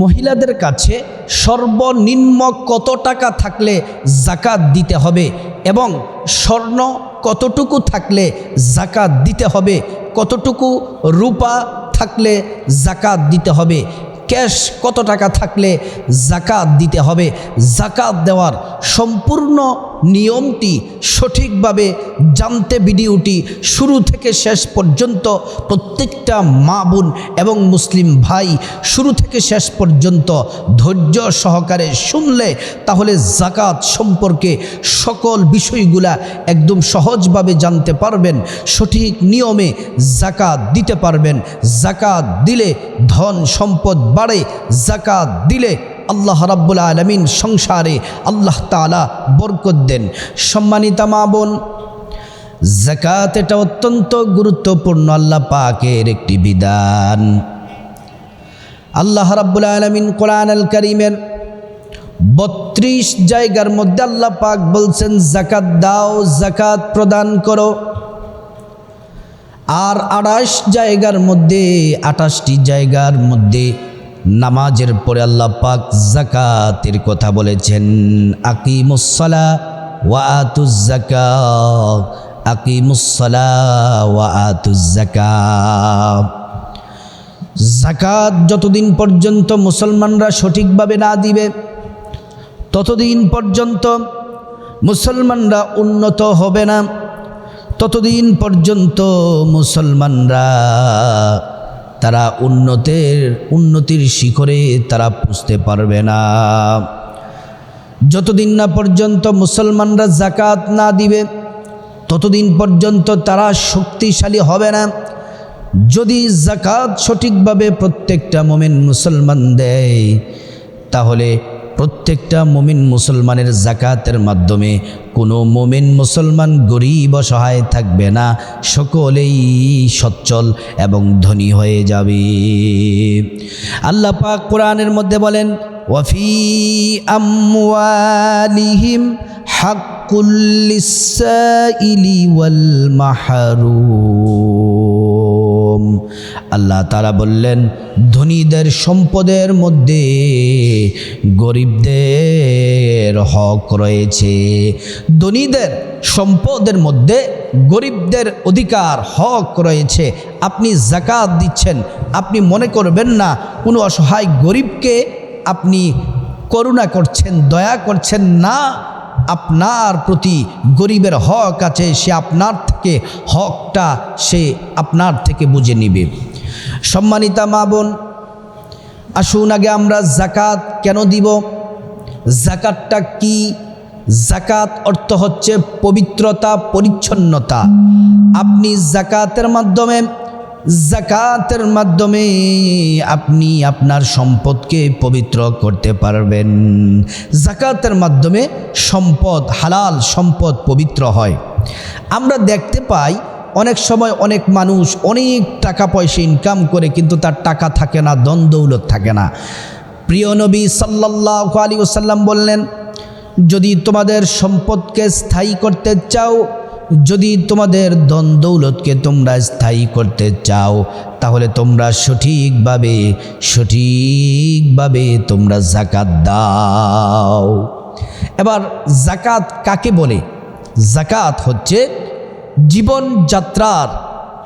মহিলাদের কাছে সর্বনিম্ন কত টাকা থাকলে জাকাত দিতে হবে এবং স্বর্ণ কতটুকু থাকলে জাকাত দিতে হবে? কতটুকু রূপা থাকলে জাকাত দিতে হবে? ক্যাশ কত টাকা থাকলে জাকাত দিতে হবে? জাকাত দেওয়ার সম্পূর্ণ নিয়মটি সঠিকভাবে জানতে ভিডিওটি শুরু থেকে শেষ পর্যন্ত প্রত্যেকটা মা বোন এবং মুসলিম ভাই শুরু থেকে শেষ পর্যন্ত ধৈর্য সহকারে শুনলে তাহলে জাকাত সম্পর্কে সকল বিষয়গুলা একদম সহজভাবে জানতে পারবেন, সঠিক নিয়মে জাকাত দিতে পারবেন। জাকাত দিলে ধন সম্পদ বাড়ে জাকাত দিলে আল্লাহ রাব্বুল আলমিন সংসারে আল্লাহ তালা বরকত দেন। সম্মানিতা মা বোন জাকাত এটা অত্যন্ত গুরুত্বপূর্ণ আল্লাহ পাকের একটি বিধান। আল্লাহ রাব্বুল আলমিন কোরআন আল করিমের বত্রিশ জায়গার মধ্যে আল্লাহ পাক বলছেন জাকাত দাও জাকাত প্রদান করো। আর আঠাশ জায়গার মধ্যে, আঠাশটি জায়গার মধ্যে নামাজের পরে আল্লাহ পাক জাকাতের কথা বলেছেন আকিমুসলা ওয়া আতুজাকা আকিমুসলা ওয়া আতুজাকা জাকাত যতদিন পর্যন্ত মুসলমানরা সঠিকভাবে না দিবে, ততদিন পর্যন্ত মুসলমানরা উন্নত হবে না, ততদিন পর্যন্ত মুসলমানরা তারা উন্নতের, উন্নতির শিখরে তারা পুষতে পারবে না। যতদিন না পর্যন্ত মুসলমানরা জাকাত না দিবে, ততদিন পর্যন্ত তারা শক্তিশালী হবে না। যদি জাকাত সঠিকভাবে প্রত্যেকটা মোমেন মুসলমান দেয়, তাহলে প্রত্যেকটা মোমিন মুসলমানের জাকাতের মাধ্যমে কোনো মোমিন মুসলমান গরিব অসহায় থাকবে না, সকলেই সচ্ছল এবং ধনী হয়ে যাবে। আল্লাহ পাক কোরআনের মধ্যে বলেন, ওয়াফি আমওয়ালিহিম হাক্কুল্লিসাইলি ওয়াল মাহরুম। আল্লাহ তারা বললেন, ধনীদের সম্পদের মধ্যে গরিবদের হক রয়েছে। ধনীদের সম্পদের মধ্যে গরিবদের অধিকার, হক রয়েছে। আপনি জাকাত দিচ্ছেন, আপনি মনে করবেন না, কোনো অসহায় গরিবকে আপনি করুণা করছেন, দয়া করছেন না। আপনার প্রতি গরিবের হক আছে, সে আপনার থেকে হকটা সে আপনার থেকে বুঝে নিবে। সম্মানিতা মা বোন, আসুন আগে আমরা জাকাত কেন দিব? জাকাতটা কি? জাকাত অর্থ হচ্ছে পবিত্রতা, পরিচ্ছন্নতা। আপনি জাকাতের মাধ্যমে জাকাতের মাধ্যমে আপনি আপনার সম্পদকে পবিত্র করতে পারবেন। জাকাতের মাধ্যমে সম্পদ হালাল, সম্পদ পবিত্র হয়। আমরা দেখতে পাই অনেক সময় অনেক মানুষ অনেক টাকা পয়সা ইনকাম করে কিন্তু তার টাকা থাকে না দ্বন্দ্বৌলত থাকে না। প্রিয় নবী সাল্লাহ আলী ওসাল্লাম বললেন, যদি তোমাদের সম্পদকে স্থায়ী করতে চাও যদি তোমাদের দন দৌলতকে তোমরা স্থায়ী করতে চাও, তাহলে তোমরা সঠিকভাবে সঠিকভাবে তোমরা জাকাত দাও। এবার জাকাত কাকে বলে? জাকাত হচ্ছে জীবনযাত্রার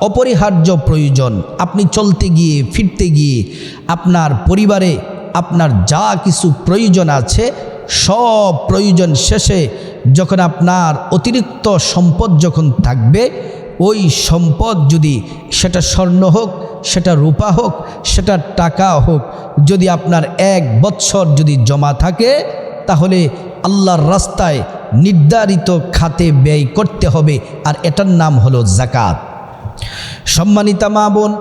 অপরিহার্য প্রয়োজন। আপনি চলতে গিয়ে, ফিরতে গিয়ে, আপনার পরিবারে আপনার যা কিছু প্রয়োজন আছে, সব প্রয়োজন শেষে যখন আপনার অতিরিক্ত সম্পদ যখন থাকবে, ওই সম্পদ যদি সেটা স্বর্ণ হোক, সেটা রূপা হোক, সেটা টাকা হোক, যদি আপনার এক বৎসর যদি জমা থাকে, তাহলে আল্লাহর রাস্তায় নির্ধারিত খাতে ব্যয় করতে হবে। আর এটার নাম হলো জাকাত সম্মানিতা মা বোন,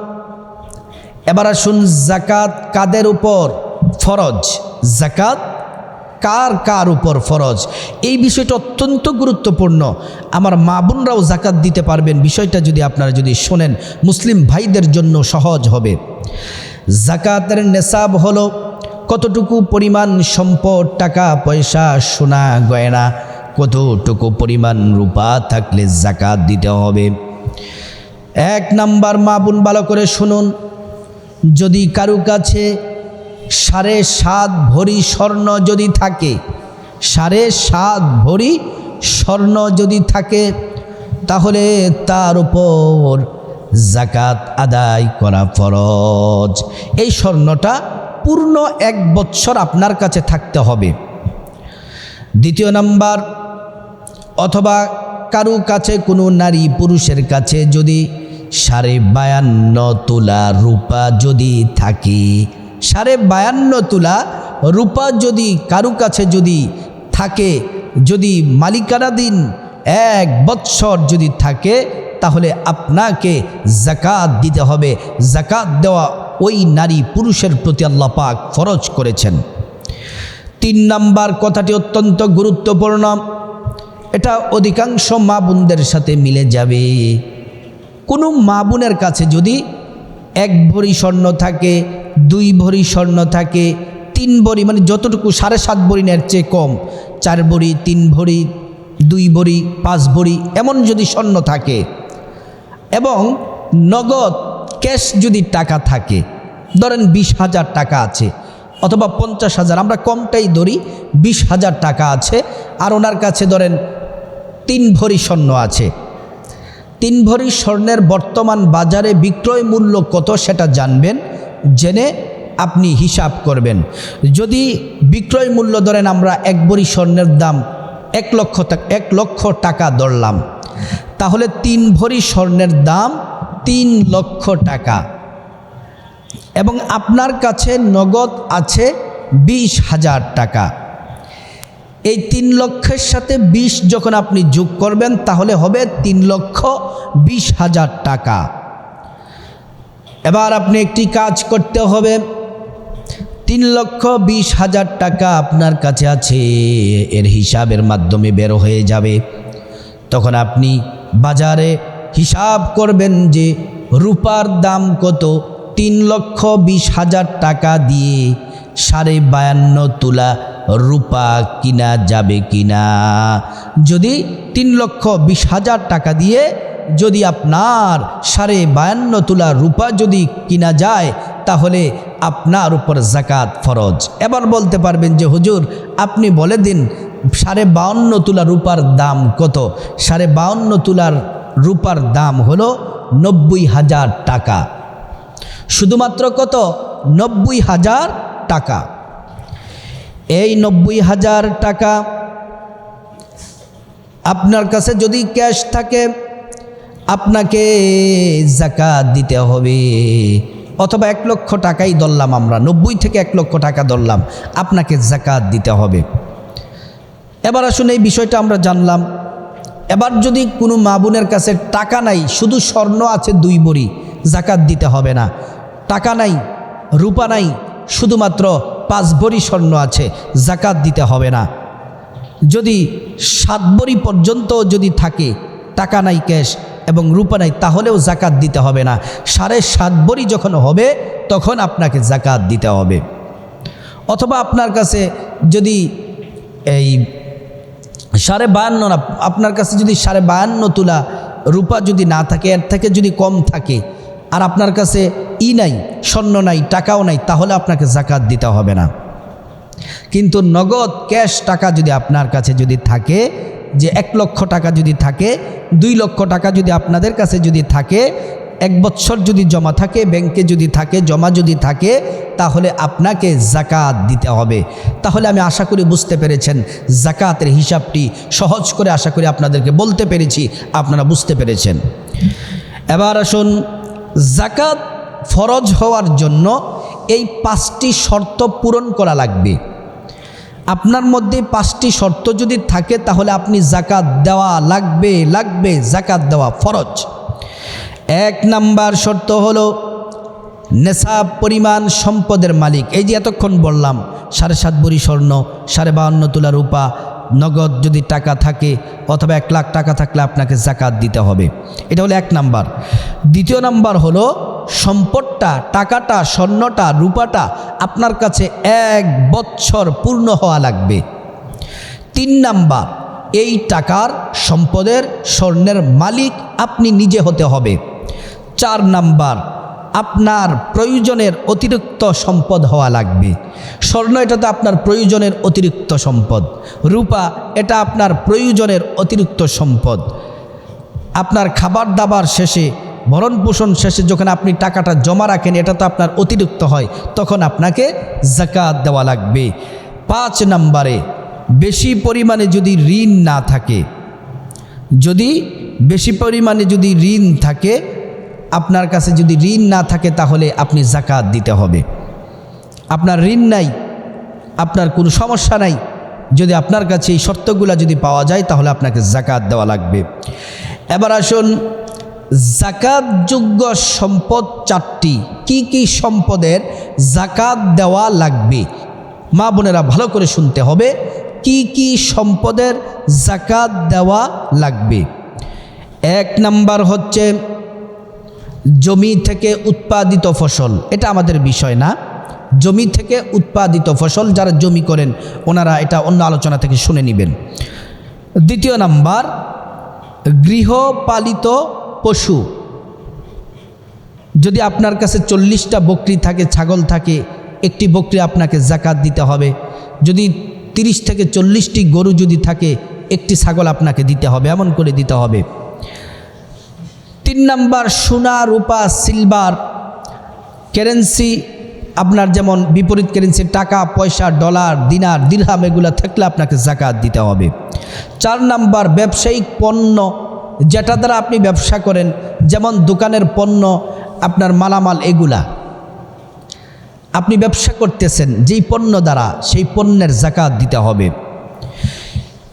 এবার আসুন জাকাত কাদের উপর? ফরজ। জাকাত কার কার উপর ফরজ? এই বিষয়টা অত্যন্ত গুরুত্বপূর্ণ। আমার মা বোনরাও জাকাত দিতে পারবেন। বিষয়টা যদি আপনারা যদি শোনেন, মুসলিম ভাইদের জন্য সহজ হবে। জাকাতের নেশাব হলো, কতটুকু পরিমাণ সম্পদ, টাকা, পয়সা, সোনা, গয়না, কতটুকু পরিমাণ রূপা থাকলে জাকাত দিতে হবে? এক নাম্বার মা বোন ভালো করে শুনুন। যদি কারু কাছে সাড়ে সাত ভরি স্বর্ণ যদি থাকে, সাড়ে সাত ভরি স্বর্ণ যদি থাকে, তাহলে তার উপর জাকাত আদায় করা ফরজ। এই স্বর্ণটা পূর্ণ এক বৎসর আপনার কাছে থাকতে হবে। দ্বিতীয় নাম্বার, অথবা কারও কাছে কোনো নারী পুরুষের কাছে যদি সাড়ে বায়ান্ন তোলা রূপা যদি থাকে সাড়ে বায়ান্ন তোলা, রূপা যদি কারও কাছে যদি থাকে, যদি মালিকানাধীন এক বৎসর যদি থাকে, তাহলে আপনাকে জাকাত দিতে হবে। জাকাত দেওয়া ওই নারী পুরুষের প্রতি আল্লাহ পাক ফরজ করেছেন। তিন নাম্বার কথাটি অত্যন্ত গুরুত্বপূর্ণ। এটা অধিকাংশ মা বোনদের সাথে মিলে যাবে। কোনো মা বোনের কাছে যদি এক ভরি স্বর্ণ থাকে দুই ভরি স্বর্ণ থাকে, তিন ভরি মানে যতটুকু, সাড়ে সাত ভরি নের চেয়ে কম। চার ভরি, তিন ভরি, দুই ভরি, পাঁচ ভরি, এমন যদি স্বর্ণ থাকে। এবং নগদ ক্যাশ যদি টাকা থাকে, ধরেন বিশ হাজার টাকা আছে, অথবা পঞ্চাশ হাজার, আমরা কমটাই ধরি, বিশ হাজার টাকা আছে, আর ওনার কাছে ধরেন তিন ভরি স্বর্ণ আছে। তিন ভরি স্বর্ণের বর্তমান বাজারে বিক্রয় মূল্য কত সেটা জানবেন? জেনে আপনি হিসাব করবেন। যদি বিক্রয় মূল্য ধরেন আমরা এক ভরি স্বর্ণের দাম এক লক্ষ এক লক্ষ টাকা ধরলাম, তাহলে তিন ভরি স্বর্ণের দাম তিন লক্ষ টাকা। এবং আপনার কাছে নগদ আছে বিশ হাজার টাকা। এই তিন লক্ষের সাথে বিশ যখন আপনি যোগ করবেন, তাহলে হবে তিন লক্ষ বিশ হাজার টাকা। এবার আপনি একটি কাজ করতে হবে। তিন লক্ষ বিশ হাজার টাকা আপনার কাছে আছে, এর হিসাবের মাধ্যমে বের হয়ে যাবে। তখন আপনি বাজারে হিসাব করবেন যে রূপার দাম কত। তিন লক্ষ বিশ হাজার টাকা দিয়ে সাড়ে বায়ান্ন তোলা রূপা কিনা যাবে কিনা। যদি তিন লক্ষ বিশ হাজার টাকা দিয়ে যদি আপনার সাড়ে বায়ান্ন তোলা রূপা যদি কিনা যায়, তাহলে আপনার উপর জাকাত ফরজ। এবার বলতে পারবেন যে, হুজুর, আপনি বলে দিন, সাড়ে বাউন্ন তোলা রূপার দাম কত? সাড়ে বাউন্ন তোলার রূপার দাম হলো নব্বই হাজার টাকা। শুধুমাত্র কত? নব্বই হাজার টাকা। এই নব্বই হাজার টাকা আপনার কাছে যদি ক্যাশ থাকে আপনাকে জাকাত দিতে হবে। অথবা এক লক্ষ টাকাই ধরলাম আমরা, নব্বই থেকে এক লক্ষ টাকা ধরলাম, আপনাকে জাকাত দিতে হবে। এবার আসুন এই বিষয়টা আমরা জানলাম। এবার যদি কোনো মা বোনের কাছে টাকা নাই, শুধু স্বর্ণ আছে দুই বড়ি, জাকাত দিতে হবে না। টাকা নাই, রূপা নাই, শুধুমাত্র পাঁচ বড়ি স্বর্ণ আছে, জাকাত দিতে হবে না। যদি সাত বড়ি পর্যন্ত যদি থাকে, টাকা নাই ক্যাশ এবং রূপা নাই, তাহলেও জাকাত দিতে হবে না। সাড়ে সাত বড়ি যখন হবে, তখন আপনাকে জাকাত দিতে হবে। অথবা আপনার কাছে যদি এই সাড়ে বায়ান্ন না, আপনার কাছে যদি সাড়ে বায়ান্ন তোলা রূপা যদি না থাকে, এর থেকে যদি কম থাকে, আর আপনার কাছে ই নাই, স্বর্ণ নাই, টাকাও নাই, তাহলে আপনাকে জাকাত দিতে হবে না। কিন্তু নগদ ক্যাশ টাকা যদি আপনার কাছে যদি থাকে, যে এক লক্ষ টাকা যদি থাকে, দুই লক্ষ টাকা যদি আপনাদের কাছে যদি থাকে, এক বছর যদি জমা থাকে, ব্যাংকে যদি থাকে, জমা যদি থাকে, তাহলে আপনাকে জাকাত দিতে হবে। তাহলে আমি আশা করি বুঝতে পেরেছেন জাকাতের হিসাবটি সহজ করে আশা করি আপনাদেরকে বলতে পেরেছি, আপনারা বুঝতে পেরেছেন। এবার আসুন, জাকাত ফরজ হওয়ার জন্য এই পাঁচটি শর্ত পূরণ করা লাগবে। আপনার মধ্যে পাঁচটি শর্ত যদি থাকে, তাহলে আপনি জাকাত দেওয়া লাগবে লাগবে জাকাত দেওয়া ফরজ। এক নাম্বার শর্ত হলো নেশাব পরিমাণ সম্পদের মালিক। এই যে এতক্ষণ বললাম, সাড়ে সাত বড়ি স্বর্ণ, সাড়ে বাহান্ন তোলা রূপা, নগদ যদি টাকা থাকে, অথবা এক লাখ টাকা থাকলে আপনাকে জাকাত দিতে হবে। এটা হলো এক নাম্বার। দ্বিতীয় নাম্বার হলো সম্পদটা, টাকাটা, স্বর্ণটা, রূপাটা আপনার কাছে এক বৎসর পূর্ণ হওয়া লাগবে। তিন নাম্বার, এই টাকার সম্পদের স্বর্ণের মালিক আপনি নিজে হতে হবে। চার নাম্বার, আপনার প্রয়োজনের অতিরিক্ত সম্পদ হওয়া লাগবে। স্বর্ণ এটা তো আপনার প্রয়োজনের অতিরিক্ত সম্পদ। রূপা এটা আপনার প্রয়োজনের অতিরিক্ত সম্পদ। আপনার খাবার দাবার শেষে ভরণ পোষণ শেষে যখন আপনি টাকাটা জমা রাখেন, এটা তো আপনার অতিরিক্ত হয়, তখন আপনাকে জাকাত দেওয়া লাগবে। পাঁচ নম্বরে, বেশি পরিমাণে যদি ঋণ না থাকে, যদি বেশি পরিমাণে যদি ঋণ থাকে, আপনার কাছে যদি ঋণ না থাকে, তাহলে আপনি জাকাত দিতে হবে। আপনার ঋণ নাই, আপনার কোনো সমস্যা নাই, যদি আপনার কাছে এই শর্তগুলো যদি পাওয়া যায়, তাহলে আপনাকে জাকাত দেওয়া লাগবে। এবার আসুন জাকাতযোগ্য সম্পদ চারটি। কি কি সম্পদের জাকাত দেওয়া লাগবে? মা বোনেরা ভালো করে শুনতে হবে। কি কি সম্পদের জাকাত দেওয়া লাগবে? এক নাম্বার হচ্ছে জমি থেকে উৎপাদিত ফসল। এটা আমাদের বিষয় না। জমি থেকে উৎপাদিত ফসল যারা জমি করেন, ওনারা এটা অন্য আলোচনা থেকে শুনে নেবেন। দ্বিতীয় নাম্বার, গৃহপালিত পশু। যদি আপনার কাছে চল্লিশটা বকরি থাকে, ছাগল থাকে, একটি বকরি আপনাকে জাকাত দিতে হবে। যদি তিরিশ থেকে চল্লিশটি গরু যদি থাকে, একটি ছাগল আপনাকে দিতে হবে, এমন করে দিতে হবে। তিন নাম্বার, সোনা, রূপা, সিলভার কারেন্সি আপনার যেমন বিপরীত কারেন্সি টাকা, পয়সা ডলার দিনার দিরহাম এগুলো থাকলে আপনাকে জাকাত দিতে হবে। চার নাম্বার, ব্যবসায়িক পণ্য যেটা দ্বারা আপনি ব্যবসা করেন, যেমন দোকানের পণ্য, আপনার মালামাল এগুলা। আপনি ব্যবসা করতেছেন, যেই পণ্য দ্বারা সেই পণ্যের জাকাত দিতে হবে।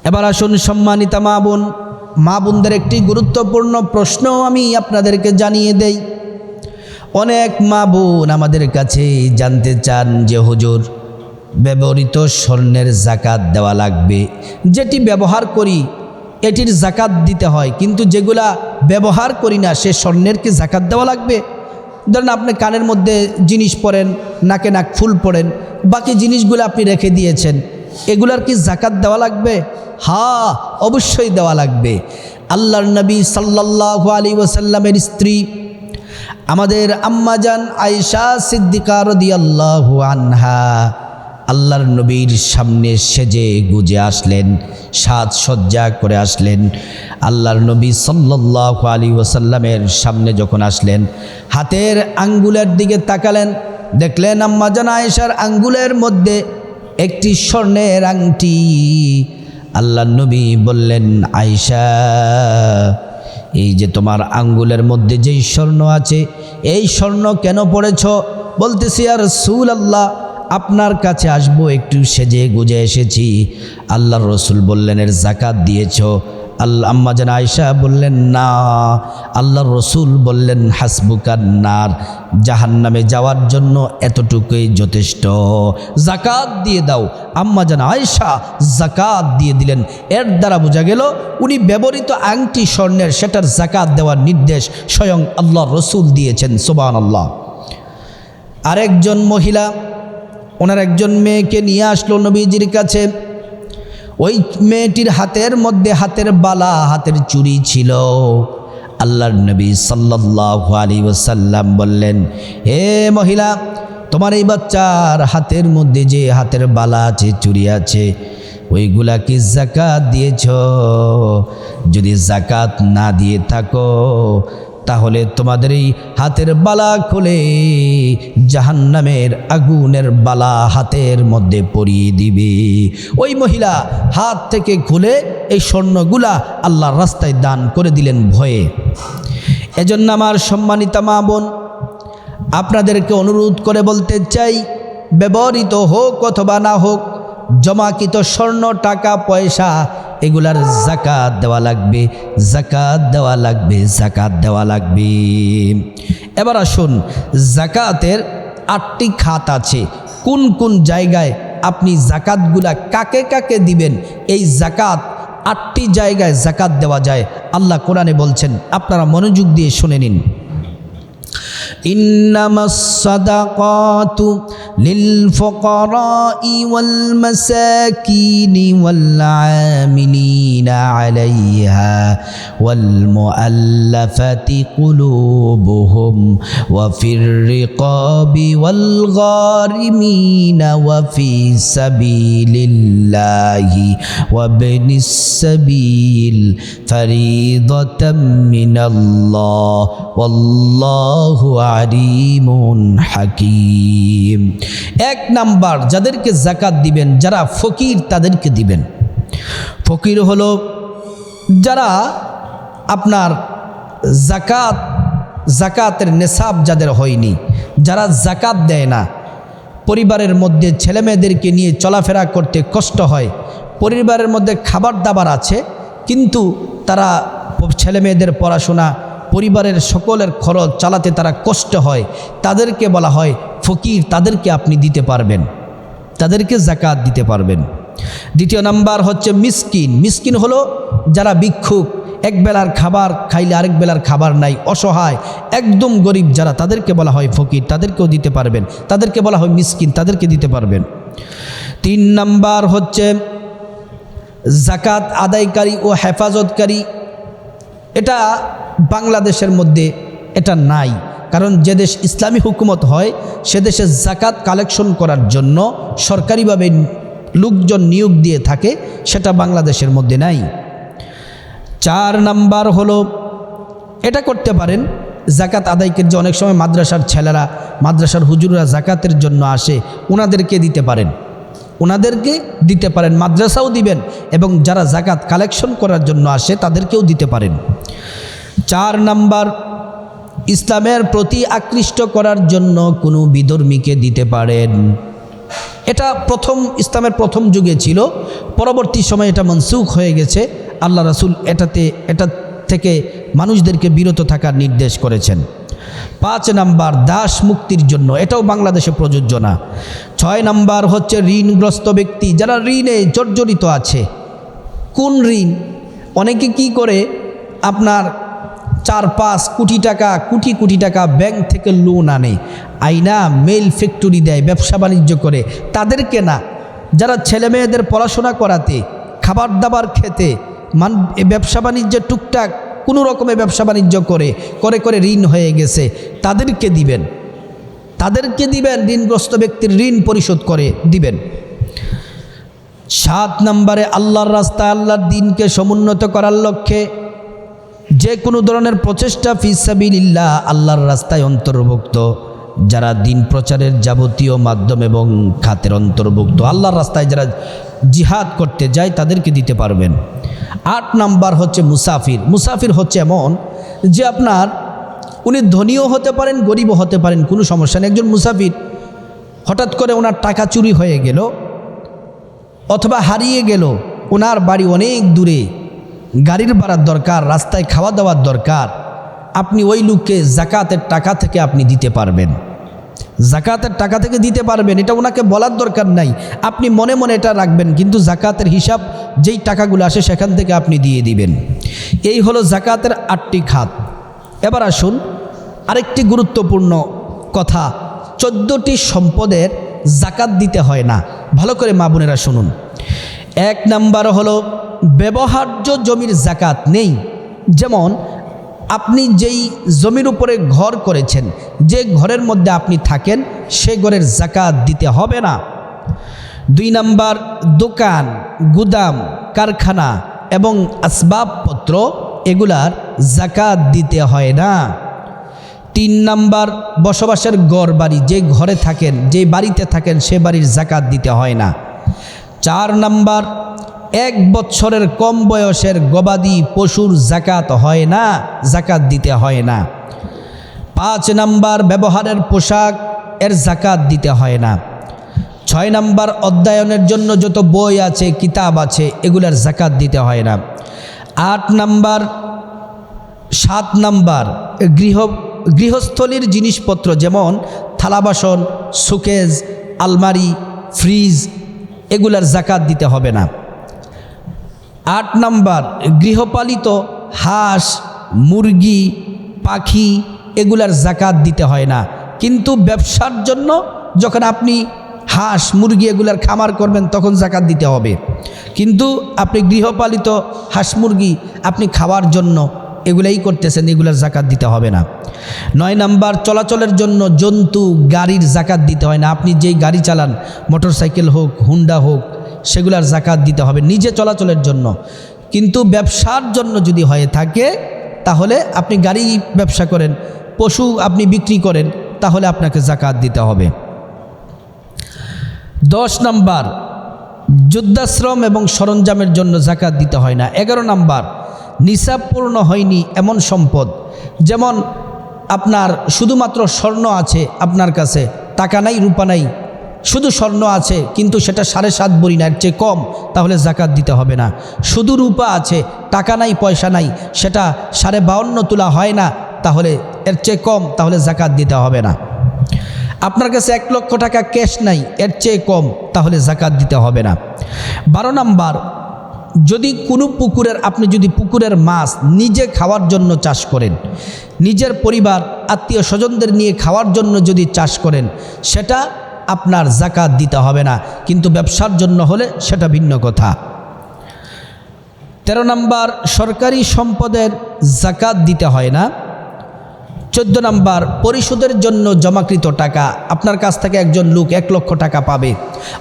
এবার আসুন সম্মানিতা মা বোন। মা বোনদের একটি গুরুত্বপূর্ণ প্রশ্ন আমি আপনাদেরকে জানিয়ে দেই। অনেক মা বোন আমাদের কাছে জানতে চান যে, হুজুর, ব্যবহৃত স্বর্ণের জাকাত দেওয়া লাগবে? যেটি ব্যবহার করি এটির জাকাত দিতে হয়। কিন্তু যেগুলা ব্যবহার করি না, সে স্বর্ণের কি জাকাত দেওয়া লাগবে? ধরেন আপনি কানের মধ্যে জিনিস পরেন, নাকে নাক ফুল পরেন বাকি জিনিসগুলো আপনি রেখে দিয়েছেন, এগুলার কি জাকাত দেওয়া লাগবে? হা, অবশ্যই দেওয়া লাগবে। আল্লাহর নবী সাল্লাহ আলী ওসাল্লামের স্ত্রী, আমাদের আম্মাজান আয়েশা সিদ্দিকা রদিয়াল্লাহু আনহা আল্লাহর নবীর সামনে সেজে গুজে আসলেন সাজসজ্জা করে আসলেন। আল্লাহর নবী সাল্লাহ আলী ওসাল্লামের সামনে যখন আসলেন, হাতের আঙ্গুলের দিকে তাকালেন, দেখলেন আম্মাজান আয়েশার আঙ্গুলের মধ্যে একটি স্বর্ণের আংটি। আল্লাহ নবী বললেন, আয়েশা, এই যে তোমার আঙ্গুলের মধ্যে যেই স্বর্ণ আছে, এই স্বর্ণ কেন পড়েছ? বলতেছি আর সুল আল্লাহ আপনার কাছে আসব, একটু সেজে গুজে এসেছি। আল্লাহর রসুল বললেন, এর জাকাত দিয়েছ? আল্লাহ, আম্মা যেন আয়সা বললেন, না। আল্লাহর রসুল বললেন হাসবুকার নার। জাহান নামে যাওয়ার জন্য এতটুকুই যথেষ্ট। জাকাত দিয়ে দাও। আম্মা যেন আয়সা জাকাত দিয়ে দিলেন। এর দ্বারা বোঝা গেল, উনি ব্যবহৃত আংটি স্বর্ণের, সেটার জাকাত দেওয়ার নির্দেশ স্বয়ং আল্লাহ রসুল দিয়েছেন সোবান আল্লাহ আরেকজন মহিলা ওনার একজন মেয়েকে নিয়ে আসলো নবীজির কাছে। ওই মেয়েটির হাতের মধ্যে হাতের বালা, হাতের চুরি ছিল। আল্লাহর নবী সাল্লাহ আলী ওসাল্লাম বললেন, হে মহিলা, তোমার এই বাচ্চার হাতের মধ্যে যে হাতের বালা আছে চুরি আছে, ওইগুলা কি জাকাত দিয়েছ? যদি জাকাত না দিয়ে থাকো তাহলে তোমাদের এই হাতের বালা খুলে জাহান্নামের আগুনের বালা হাতের মধ্যে পরিয়ে দিবে। ওই মহিলা হাত থেকে খুলে এই স্বর্ণগুলা আল্লাহর রাস্তায় দান করে দিলেন ভয়ে। এজন্য আমার সম্মানিতা মা বোন, আপনাদেরকে অনুরোধ করে বলতে চাই, ব্যবহৃত হোক অথবা না হোক, জমাকৃত স্বর্ণ, টাকা, পয়সা এগুলার জাকাত দেওয়া লাগবে জাকাত দেওয়া লাগবে জাকাত দেওয়া লাগবে। এবার আসুন জাকাতের আটটি খাত আছে। কোন কোন জায়গায় আপনি জাকাতগুলা কাকে কাকে দিবেন? এই জাকাত আটটি জায়গায় জাকাত দেওয়া যায়। আল্লাহ কোরআনে বলছেন, আপনারা মনোযোগ দিয়ে শুনে নিন। ইন্নামাস সাদাকাতু للفقراء والمساكين والعاملين عليها والمؤلفة قلوبهم وفي الرقاب والغارمين وفي سبيل الله وابن السبيل فريضة من الله والله عليم حكيم. এক নাম্বার যাদেরকে জাকাত দিবেন, যারা ফকির তাদেরকে দিবেন। ফকির হলো যারা আপনার জাকাত জাকাতের নেশাব যাদের হয়নি, যারা জাকাত দেয় না। পরিবারের মধ্যে ছেলেমেয়েদেরকে নিয়ে চলাফেরা করতে কষ্ট হয়, পরিবারের মধ্যে খাবার দাবার আছে, কিন্তু তারা ছেলেমেয়েদের পড়াশোনা, পরিবারের সকলের খরচ চালাতে তারা কষ্ট হয়। তাদেরকে বলা হয় ফকির তাদেরকে আপনি দিতে পারবেন। তাদেরকে জাকাত দিতে পারবেন। দ্বিতীয় নাম্বার হচ্ছে মিসকিন। মিসকিন হলো যারা ভিক্ষুক, এক বেলার খাবার খাইলে আরেক বেলার খাবার নাই, অসহায়, একদম গরিব যারা, তাদেরকে বলা হয় ফকির, তাদেরকেও দিতে পারবেন। তাদেরকে বলা হয় মিসকিন, তাদেরকে দিতে পারবেন। তিন নাম্বার হচ্ছে জাকাত আদায়কারী ও হেফাজতকারী। এটা বাংলাদেশের মধ্যে এটা নাই। কারণ যে দেশ ইসলামী হুকুমত হয়, সে দেশে জাকাত কালেকশন করার জন্য সরকারিভাবে লোকজন নিয়োগ দিয়ে থাকে, সেটা বাংলাদেশের মধ্যে নাই। চার নাম্বার হলো, এটা করতে পারেন জাকাত আদায়কের যে অনেক সময় মাদ্রাসার ছেলেরা, মাদ্রাসার হুজুররা জাকাতের জন্য আসে ওনাদেরকে দিতে পারেন। ওনাদেরকে দিতে পারেন, মাদ্রাসাও দিবেন, এবং যারা জাকাত কালেকশন করার জন্য আসে, তাদেরকেও দিতে পারেন। চার নাম্বার ইসলামের প্রতি আকৃষ্ট করার জন্য কোনো বিধর্মীকে দিতে পারেন। এটা প্রথম, ইসলামের প্রথম যুগে ছিল। পরবর্তী সময় এটা মনসুখ হয়ে গেছে। আল্লাহ রাসুল এটাতে, এটা থেকে মানুষদেরকে বিরত থাকার নির্দেশ করেছেন। পাঁচ নাম্বার, দাস মুক্তির জন্য। এটাও বাংলাদেশে প্রযোজ্য না। ছয় নাম্বার হচ্ছে ঋণগ্রস্ত ব্যক্তি। যারা ঋণে জর্জরিত আছে, কোন ঋণ? অনেকে কি করে? আপনার চার পাঁচ কোটি টাকা, কোটি কোটি টাকা ব্যাংক থেকে লোন আনে। আইনা মেল ফ্যাক্টরি দেয়, ব্যবসা বাণিজ্য করে। তাদেরকে না, যারা ছেলে মেয়েদের পড়াশোনা করাতে খাবার দাবার খেতে, মান ব্যবসা বাণিজ্যের টুকটাক কোনো রকমে ব্যবসা বাণিজ্য করে করে করে ঋণ হয়ে গেছে, তাদেরকে দিবেন। তাদেরকে দিবেন, ঋণগ্রস্ত ব্যক্তির ঋণ পরিশোধ করে দিবেন। সাত নম্বরে আল্লাহর রাস্তায় আল্লাহর দিনকে সমুন্নত করার লক্ষ্যে যে কোনো ধরনের প্রচেষ্টা ফিসাবিল্লাহ আল্লাহর রাস্তায় অন্তর্ভুক্ত, যারা দিন প্রচারের যাবতীয় মাধ্যম এবং খাতের অন্তর্ভুক্ত, আল্লাহর রাস্তায় যারা জিহাদ করতে যায় তাদেরকে দিতে পারবেন। আট নাম্বার হচ্ছে মুসাফির। মুসাফির হচ্ছে এমন যে আপনার উনি ধনীও হতে পারেন, গরিবও হতে পারেন, কোনো সমস্যা নেই। একজন মুসাফির হঠাৎ করে ওনার টাকা চুরি হয়ে গেল অথবা হারিয়ে গেল, ওনার বাড়ি অনেক দূরে গাড়ির ভাড়ার দরকার, রাস্তায় খাওয়া দাওয়ার দরকার, আপনি ওই লোককে জাকাতের টাকা থেকে আপনি দিতে পারবেন। জাকাতের টাকা থেকে দিতে পারবেন, এটা ওনাকে বলার দরকার নাই। আপনি মনে মনে এটা রাখবেন, কিন্তু জাকাতের হিসাব যেই টাকাগুলো আসে সেখান থেকে আপনি দিয়ে দিবেন। এই হলো জাকাতের আটটি খাত। এবার আসুন, আরেকটি গুরুত্বপূর্ণ কথা, চোদ্দোটি সম্পদের জাকাত দিতে হয় না। ভালো করে মা বোনেরা শুনুন। এক নাম্বার হলো ব্যবহার্য জমির জাকাত নেই। যেমন, আপনি যেই জমির উপরে ঘর করেছেন, যে ঘরের মধ্যে আপনি থাকেন, সে ঘরের জাকাত দিতে হবে না। দুই নাম্বার, দোকান, গুদাম, কারখানা এবং আসবাবপত্র, এগুলার জাকাত দিতে হয় না। তিন নাম্বার, বসবাসের গড় বাড়ি যে ঘরে থাকেন, যে বাড়িতে থাকেন, সে বাড়ির জাকাত দিতে হয় না। চার নাম্বার এক বৎসরের কম বয়সের গবাদি পশুর জাকাত হয় না, জাকাত দিতে হয় না। পাঁচ নাম্বার ব্যবহারের পোশাক, এর জাকাত দিতে হয় না। ছয় নাম্বার অধ্যয়নের জন্য যত বই আছে, কিতাব আছে, এগুলার জাকাত দিতে হয় না। আট নাম্বার, সাত নাম্বার গৃহ, গৃহস্থলীর জিনিসপত্র যেমন থালা বাসন সুকেজ আলমারি, ফ্রিজ, এগুলার জাকাত দিতে হবে না। আট নাম্বার, গৃহপালিত হাঁস, মুরগি, পাখি এগুলার জাকাত দিতে হয় না। কিন্তু ব্যবসার জন্য যখন আপনি হাঁস, মুরগি এগুলার খামার করবেন তখন জাকাত দিতে হবে। কিন্তু আপনি গৃহপালিত হাঁস, মুরগি আপনি খাওয়ার জন্য এগুলাই করতেছেন, এগুলার জাকাত দিতে হবে না। নয় নাম্বার, চলাচলের জন্য জন্তু, গাড়ির জাকাত দিতে হয় না। আপনি যেই গাড়ি চালান মোটর সাইকেল হোক, হুন্ডা হোক সেগুলার জাকাত দিতে হবে নিজে চলাচলের জন্য। কিন্তু ব্যবসার জন্য যদি হয়ে থাকে, তাহলে আপনি গাড়ি ব্যবসা করেন, পশু আপনি বিক্রি করেন, তাহলে আপনাকে জাকাত দিতে হবে। দশ নাম্বার, যুদ্ধাশ্রম এবং সরঞ্জামের জন্য জাকাত দিতে হয় না। এগারো নাম্বার, নিসাব পূর্ণ হয়নি এমন সম্পদ। যেমন আপনার শুধুমাত্র স্বর্ণ আছে আপনার কাছে, টাকা নাই, রূপা নাই শুধু স্বর্ণ আছে, কিন্তু সেটা সাড়ে সাত বড়ি না এর চেয়ে কম, তাহলে জাকাত দিতে হবে না। শুধু রূপা আছে, টাকা নাই, পয়সা নাই, সেটা সাড়ে বাউন্ন তোলা হয় না, তাহলে এর চেয়ে কম, তাহলে জাকাত দিতে হবে না। আপনার কাছে এক লক্ষ টাকা ক্যাশ নাই, এর চেয়ে কম, তাহলে জাকাত দিতে হবে না। বারো নাম্বার, যদি কোনো পুকুরের, আপনি যদি পুকুরের মাছ নিজে খাওয়ার জন্য চাষ করেন, নিজের পরিবার, আত্মীয় স্বজনদের নিয়ে খাওয়ার জন্য যদি চাষ করেন, সেটা আপনার জাকাত দিতে হবে না। কিন্তু ব্যবসার জন্য হলে সেটা ভিন্ন কথা। তেরো নম্বর, সরকারি সম্পদের জাকাত দিতে হয় না। চোদ্দ নাম্বার, পরিশোধের জন্য জমাকৃত টাকা। আপনার কাছ থেকে একজন লোক এক লক্ষ টাকা পাবে।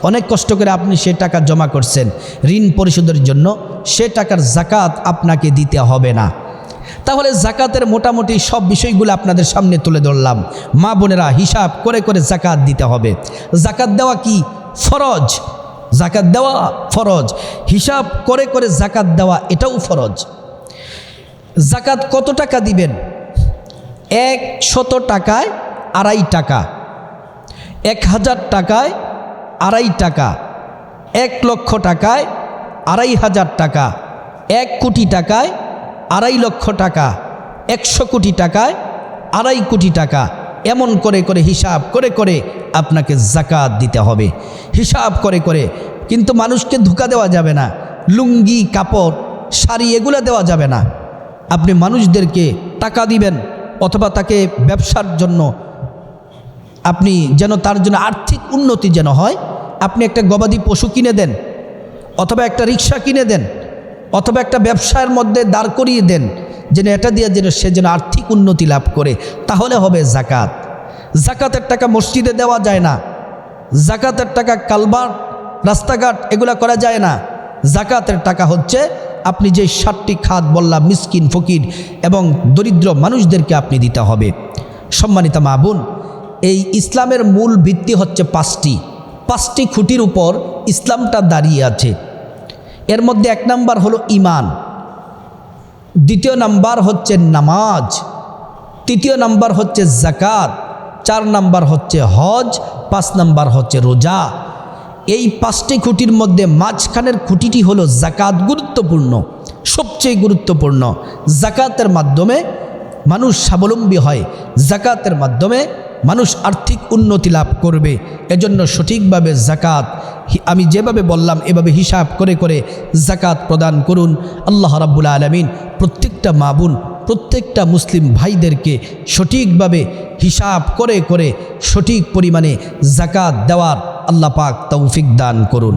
অনেক কষ্ট করে আপনি সে টাকা জমা করছেন। ঋণ পরিশোধের জন্য সে টাকার জাকাত আপনাকে দিতে হবে না। তাহলে জাকাতের মোটামুটি সব বিষয়গুলো আপনাদের সামনে তুলে ধরলাম। মা বোনেরা, হিসাব করে করে জাকাত দিতে হবে। জাকাত দেওয়া কি? ফরজ। জাকাত দেওয়া ফরজ। হিসাব করে করে জাকাত দেওয়া, এটাও ফরজ। জাকাত কত টাকা দিবেন? এক শত টাকায় আড়াই টাকা। এক হাজার টাকায় আড়াই টাকা। এক লক্ষ টাকায় আড়াই হাজার টাকা। এক কোটি টাকায় আড়াই লক্ষ টাকা, একশো কোটি টাকায় আড়াই কোটি টাকা, এমন করে করে, হিসাব করে করে আপনাকে জাকাত দিতে হবে। হিসাব করে করে। কিন্তু মানুষকে ধোকা দেওয়া যাবে না। লুঙ্গি, কাপড়, শাড়ি এগুলো দেওয়া যাবে না। আপনি মানুষদেরকে টাকা দিবেন অথবা তাকে ব্যবসার জন্য আপনি যেন তার জন্য আর্থিক উন্নতি যেন হয়, আপনি একটা গবাদি পশু কিনে দেন অথবা একটা রিক্সা কিনে দেন। অথবা একটা ব্যবসার মধ্যে দাঁড় করিয়ে দেন যেন এটা দিয়ে যেন সে যেন আর্থিক উন্নতি লাভ করে, তাহলে হবে জাকাত জাকাতের টাকা মসজিদে দেওয়া যায় না। জাকাতের টাকা কালবার, রাস্তাঘাট, এগুলা করা যায় না। জাকাতের টাকা হচ্ছে আপনি যে ষাটটি খাত বললাম, মিসকিন, ফকির এবং দরিদ্র মানুষদেরকে আপনি দিতে হবে। সম্মানিতা মা বোন, এই ইসলামের মূল ভিত্তি হচ্ছে পাঁচটি। পাঁচটি খুঁটির উপর ইসলামটা দাঁড়িয়ে আছে। এর মধ্যে এক নাম্বার হলো ইমান। দ্বিতীয় নাম্বার হচ্ছে নামাজ। তৃতীয় নাম্বার হচ্ছে জাকাত চার নাম্বার হচ্ছে হজ। পাঁচ নাম্বার হচ্ছে রোজা। এই পাঁচটি খুঁটির মধ্যে মাঝখানের খুঁটিটি হলো জাকাত গুরুত্বপূর্ণ। সবচেয়ে গুরুত্বপূর্ণ। জাকাতের মাধ্যমে মানুষ স্বাবলম্বী হয়। জাকাতের মাধ্যমে মানুষ আর্থিক উন্নতি লাভ করবে। এজন্য সঠিকভাবে জাকাত আমি যেভাবে বললাম, এভাবে হিসাব করে করে জাকাত প্রদান করুন। আল্লাহ রাব্বুল আলমিন প্রত্যেকটা মাবুন প্রত্যেকটা মুসলিম ভাইদেরকে সঠিকভাবে হিসাব করে করে সঠিক পরিমাণে জাকাত দেওয়ার আল্লাহ পাক তৌফিক দান করুন।